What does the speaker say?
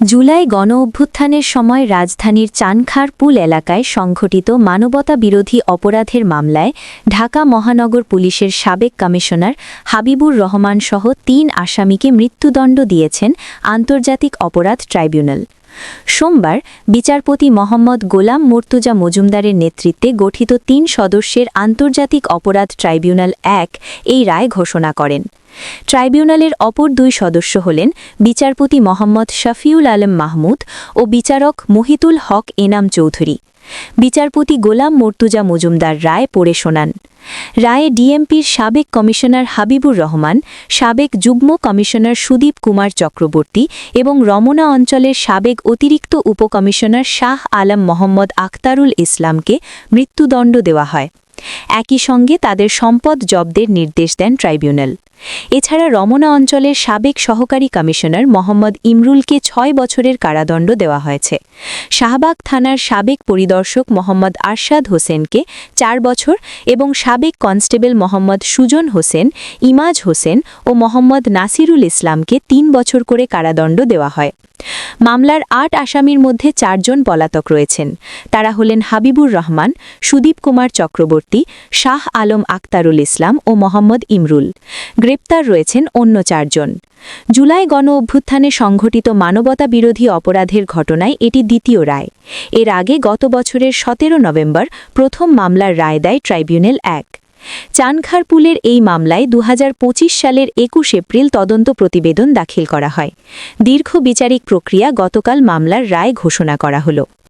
জুলাই গণ অভ্যুত্থানের সময় রাজধানীর চানখার পুল এলাকায় সংঘটিত মানবতা বিরোধী অপরাধের মামলায় ঢাকা মহানগর পুলিশের সাবেক কমিশনার হাবিবুর রহমান সহ তিন আসামিকে মৃত্যুদণ্ড দিয়েছেন আন্তর্জাতিক অপরাধ ট্রাইব্যুনাল। সোমবার বিচারপতি মোহাম্মদ গোলাম মর্তুজা মজুমদারের নেতৃত্বে গঠিত তিন সদস্যের আন্তর্জাতিক অপরাধ ট্রাইব্যুনাল এক এই রায় ঘোষণা করেন। ট্রাইব্যুনালের অপর দুই সদস্য হলেন বিচারপতি মোহাম্মদ শফিউল আলম মাহমুদ ও বিচারক মহিতুল হক এনাম চৌধুরী। বিচারপতি গোলাম মর্তুজা মজুমদার রায় পড়ে শোনান। রায়ে ডিএমপির সাবেক কমিশনার হাবিবুর রহমান, সাবেক যুগ্ম কমিশনার সুদীপ কুমার চক্রবর্তী এবং রমনা অঞ্চলের সাবেক অতিরিক্ত উপকমিশনার শাহ আলম মোহাম্মদ আখতারুল ইসলামকে মৃত্যুদণ্ড দেওয়া হয়। একই সঙ্গে তাদের সম্পদ জব্দের নির্দেশ দেন ট্রাইব্যুনাল। এছাড়া রমনা অঞ্চলের সাবেক সহকারী কমিশনার মোহাম্মদ ইমরুলকে ছয় বছরের কারাদণ্ড দেওয়া হয়েছে। শাহবাগ থানার সাবেক পরিদর্শক মোহাম্মদ আরশাদ হোসেনকে চার বছর এবং সাবেক কনস্টেবল মোহাম্মদ সুজন হোসেন, ইমাজ হোসেন ও মোহাম্মদ নাসিরুল ইসলামকে তিন বছর করে কারাদণ্ড দেওয়া হয়। মামলার আট আসামির মধ্যে চারজন পলাতক রয়েছেন। তারা হলেন হাবিবুর রহমান, সুদীপ কুমার চক্রবর্তী, শাহ আলম আক্তারুল ইসলাম ও মোহাম্মদ ইমরুল। গ্রেপ্তার রয়েছেন অন্য চারজন। জুলাই গণ অভ্যুত্থানে সংঘটিত মানবতা বিরোধী অপরাধের ঘটনায় এটি দ্বিতীয় রায়। এর আগে গত বছরের সতেরো নভেম্বর প্রথম মামলার রায় দেয় ট্রাইব্যুনাল এক। চানখারপুলের এই মামলায় দু হাজার পঁচিশ সালের একুশ এপ্রিল তদন্ত প্রতিবেদন দাখিল করা হয়। দীর্ঘ বিচারিক প্রক্রিয়া গতকাল মামলার রায় ঘোষণা করা হল।